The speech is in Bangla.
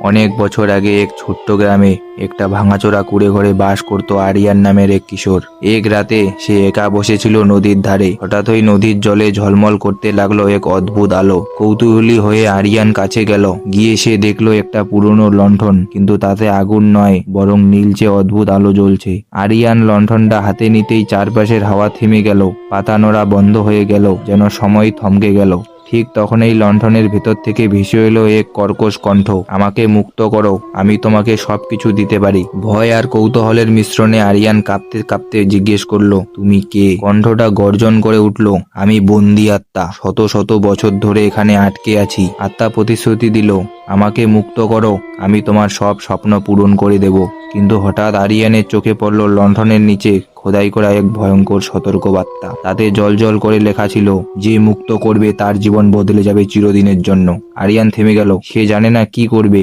অনেক বছর আগে এক ছোট্ট গ্রামে একটা ভাঙাচোরা কুড়ে ঘরে বাস করত আরিয়ান নামের এক কিশোর। এক রাতে সে একা বসেছিল নদীর ধারে। হঠাৎ ওই নদীর জলে ঝলমল করতে লাগল এক অদ্ভুত আলো। কৌতূহলী হয়ে আরিয়ান কাছে গেল। গিয়ে সে দেখল একটা পুরনো লণ্ঠন, কিন্তু তাতে আগুন নয়, বরং নীলচে অদ্ভুত আলো জ্বলছে। আরিয়ান লণ্ঠনটা হাতে নিতেই চারপাশের হাওয়া থেমে গেল। পাতা নড়া বন্ধ হয়ে গেল, যেন সময় থমকে গেল। ঠিক তখন এই ভেতর থেকে ভেসে এলো এক কর্কশ কণ্ঠ। আমাকে মুক্ত করো, আমি তোমাকে সবকিছু দিতে পারি। ভয় আর কৌতূহলের মিশ্রণে আরিয়ান কাঁপতে কাঁপতে জিজ্ঞেস করল, তুমি কে? কণ্ঠটা গর্জন করে উঠল, আমি বন্দি আত্মা। শত শত বছর ধরে এখানে আটকে আছি। আত্মা প্রতিশ্রুতি দিল, আমাকে মুক্ত করো, আমি তোমার সব স্বপ্ন পূরণ করে দেব। কিন্তু হঠাৎ আরিয়ানের চোখে পড়ল লণ্ঠনের নিচে খোদাই করা এক ভয়ঙ্কর সতর্কবার্তা। তাতে জল জল করে লেখা ছিল, যে মুক্ত করবে তার জীবন বদলে যাবে চিরদিনের জন্য। আরিয়ান থেমে গেল, সে জানে না কি করবে।